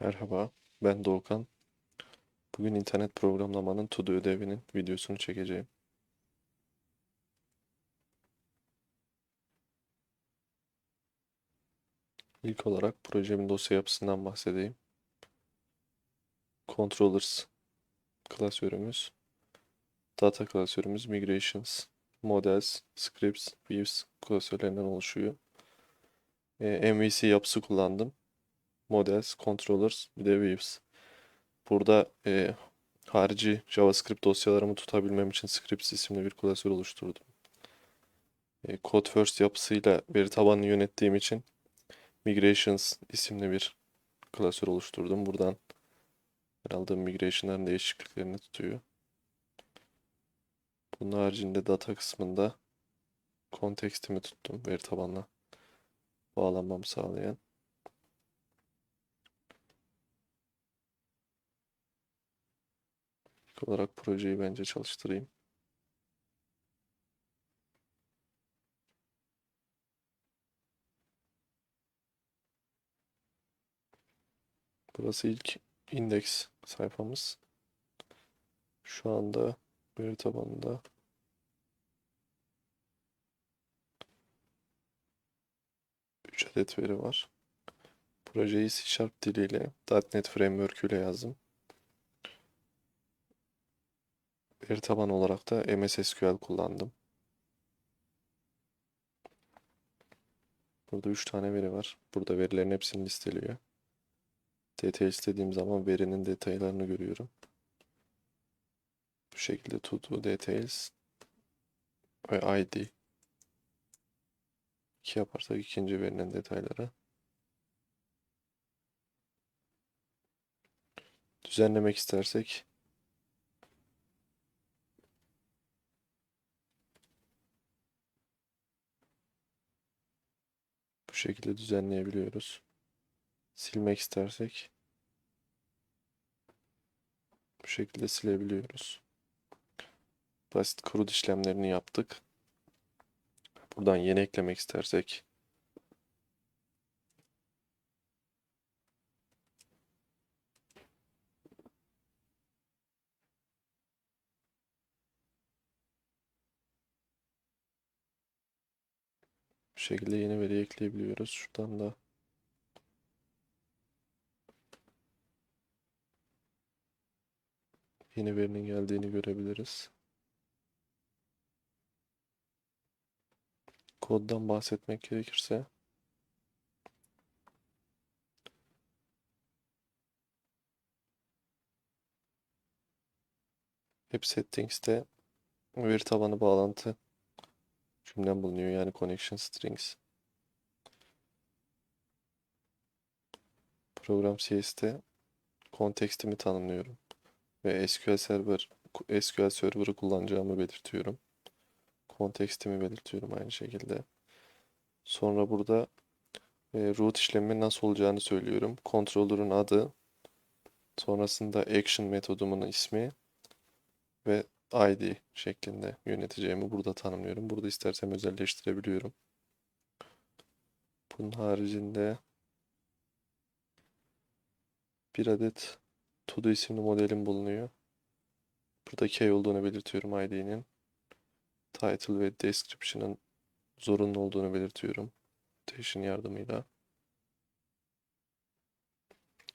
Merhaba, ben Doğukan. Bugün internet programlamanın to-do ödevinin videosunu çekeceğim. İlk olarak projemin dosya yapısından bahsedeyim. Controllers klasörümüz, data klasörümüz, migrations, models, scripts, views klasörlerinden oluşuyor. Ee, MVC yapısı kullandım. Models, controllers, bir de views. Burada e, harici JavaScript dosyalarımı tutabilmem için scripts isimli bir klasör oluşturdum. E, Code First yapısıyla veri tabanını yönettiğim için Migrations isimli bir klasör oluşturdum. Buradan aldığım migration'ların değişikliklerini tutuyor. Bunun haricinde data kısmında kontekstimi tuttum. Veri tabanına bağlanmamı sağlayan. Olarak projeyi bence çalıştırayım. Burası ilk indeks sayfamız. Şu anda veri tabanında üç adet veri var. Projeyi C diliyle .NET Framework ile yazdım. Veri tabanı olarak da MS SQL kullandım. Burada 3 tane veri var. Burada verilerin hepsini listeliyor. Detail istediğim zaman verinin detaylarını görüyorum. Bu şekilde to do details ve ID. 2 yaparsak ikinci verinin detayları. Düzenlemek istersek şekilde düzenleyebiliyoruz. Silmek istersek bu şekilde silebiliyoruz. Basit CRUD işlemlerini yaptık. Buradan yeni eklemek istersek bu şekilde yeni veri ekleyebiliyoruz. Şuradan da yeni verinin geldiğini görebiliriz. Koddan bahsetmek gerekirse App Settings'te veri tabanı bağlantı cümlem bulunuyor yani connection strings. Program CS'te kontekstimi tanımlıyorum ve SQL Server SQL Server'ı kullanacağımı belirtiyorum. Kontekstimi belirtiyorum aynı şekilde. Sonra burada e, root işlemi nasıl olacağını söylüyorum. Controller'ın adı, sonrasında action metodumun ismi ve ID şeklinde yöneteceğimi burada tanımlıyorum. Burada istersem özelleştirebiliyorum. Bunun haricinde bir adet todo isimli modelim bulunuyor. Burada key olduğunu belirtiyorum ID'nin. Title ve description'ın zorunlu olduğunu belirtiyorum. Notation yardımıyla.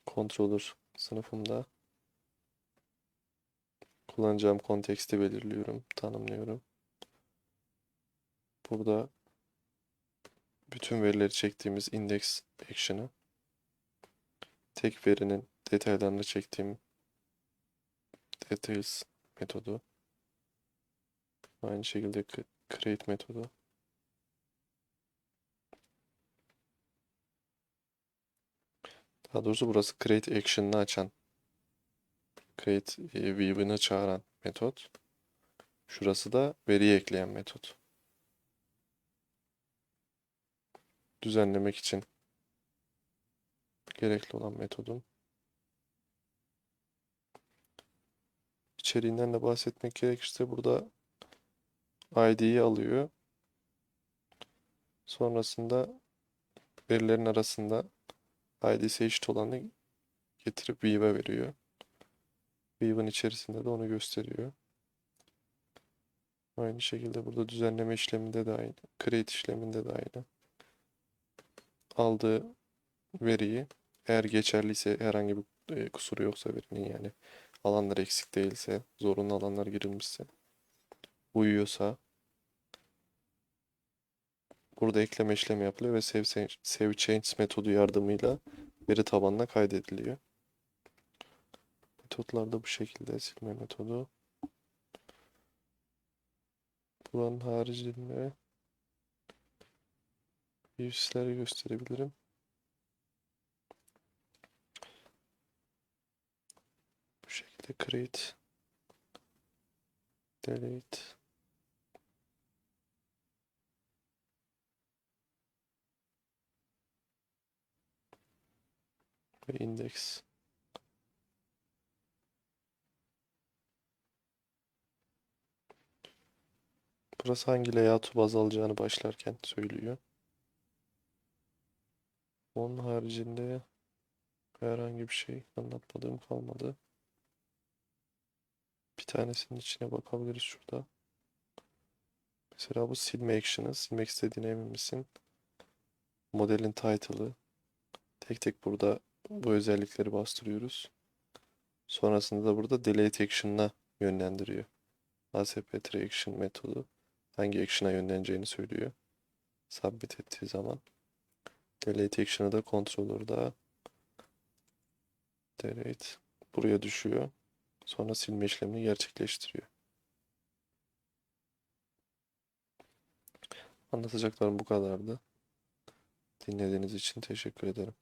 Controller sınıfımda kullanacağım konteksti belirliyorum, tanımlıyorum. Burada bütün verileri çektiğimiz index action'ı tek verinin detaylarını çektiğim details metodu aynı şekilde create metodu daha doğrusu burası create action'ını açan create e, view'ını çağıran metot şurası da veriyi ekleyen metot düzenlemek için gerekli olan metodum içeriğinden de bahsetmek gerekirse burada ID'yi alıyor. Sonrasında verilerin arasında ID'si eşit olanı getirip Weave'e veriyor. Weave'in içerisinde de onu gösteriyor. Aynı şekilde burada düzenleme işleminde de aynı. Create işleminde de aynı. Aldığı veriyi eğer geçerliyse herhangi bir e, kusuru yoksa verinin yani alanlar eksik değilse, zorunlu alanlar girilmişse, uyuyorsa burada ekleme işlemi yapılıyor ve save, save change metodu yardımıyla veri tabanına kaydediliyor. Metotlar da bu şekilde silme metodu. Buranın haricinde views'leri gösterebilirim. Bu şekilde create delete ve index Burası hangi layout'u baz alacağını başlarken söylüyor. Onun haricinde herhangi bir şey anlatmadığım kalmadı. Bir tanesinin içine bakabiliriz şurada. Mesela bu silme action'ı. Silmek istediğine emin misin? Modelin title'ı. Tek tek burada bu özellikleri bastırıyoruz. Sonrasında da burada delete action'ına yönlendiriyor. ASP tree action metodu hangi action'a yönleneceğini söylüyor. Submit ettiği zaman. Delete action'ı da controller'da delete buraya düşüyor. Sonra silme işlemini gerçekleştiriyor. Anlatacaklarım bu kadardı. Dinlediğiniz için teşekkür ederim.